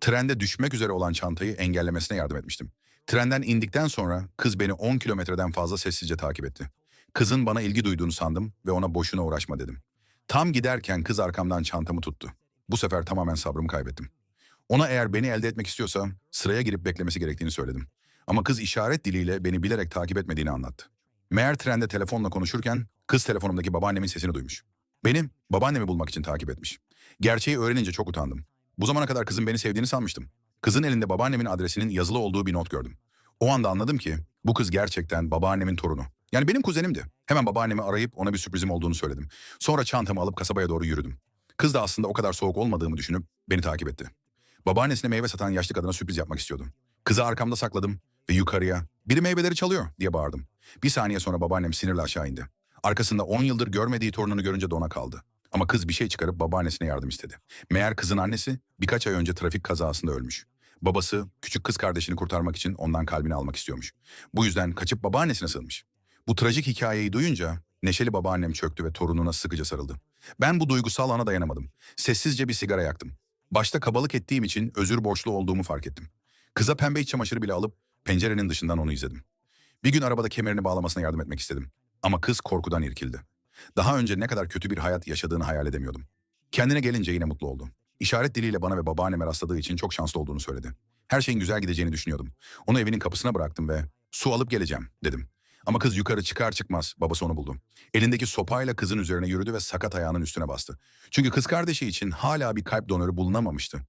Trende düşmek üzere olan çantayı engellemesine yardım etmiştim. Trenden indikten sonra kız beni 10 kilometreden fazla sessizce takip etti. Kızın bana ilgi duyduğunu sandım ve ona boşuna uğraşma dedim. Tam giderken kız arkamdan çantamı tuttu. Bu sefer tamamen sabrımı kaybettim. Ona eğer beni elde etmek istiyorsa sıraya girip beklemesi gerektiğini söyledim. Ama kız işaret diliyle beni bilerek takip etmediğini anlattı. Meğer trende telefonla konuşurken kız telefonumdaki babaannemin sesini duymuş. Beni babaannemi bulmak için takip etmiş. Gerçeği öğrenince çok utandım. Bu zamana kadar kızın beni sevdiğini sanmıştım. Kızın elinde babaannemin adresinin yazılı olduğu bir not gördüm. O anda anladım ki bu kız gerçekten babaannemin torunu. Yani benim kuzenimdi. Hemen babaannemi arayıp ona bir sürprizim olduğunu söyledim. Sonra çantamı alıp kasabaya doğru yürüdüm. Kız da aslında o kadar soğuk olmadığımı düşünüp beni takip etti. Babaannesine meyve satan yaşlı kadına sürpriz yapmak istiyordum. Kızı arkamda sakladım ve yukarıya biri meyveleri çalıyor diye bağırdım. Bir saniye sonra babaannem sinirle aşağı indi. Arkasında 10 yıldır görmediği torununu görünce dona kaldı. Ama kız bir şey çıkarıp babaannesine yardım istedi. Meğer kızın annesi birkaç ay önce trafik kazasında ölmüş. Babası küçük kız kardeşini kurtarmak için ondan kalbini almak istiyormuş. Bu yüzden kaçıp babaannesine sığınmış. Bu trajik hikayeyi duyunca neşeli babaannem çöktü ve torununa sıkıca sarıldı. Ben bu duygusal ana dayanamadım. Sessizce bir sigara yaktım. Başta kabalık ettiğim için özür borçlu olduğumu fark ettim. Kıza pembe iç çamaşırı bile alıp pencerenin dışından onu izledim. Bir gün arabada kemerini bağlamasına yardım etmek istedim. Ama kız korkudan irkildi. Daha önce ne kadar kötü bir hayat yaşadığını hayal edemiyordum. Kendine gelince yine mutlu oldu. İşaret diliyle bana ve babaanneme rastladığı için çok şanslı olduğunu söyledi. Her şeyin güzel gideceğini düşünüyordum. Onu evinin kapısına bıraktım ve su alıp geleceğim dedim. Ama kız yukarı çıkar çıkmaz babası onu buldu. Elindeki sopayla kızın üzerine yürüdü ve sakat ayağının üstüne bastı. Çünkü kız kardeşi için hala bir kalp donörü bulunamamıştı.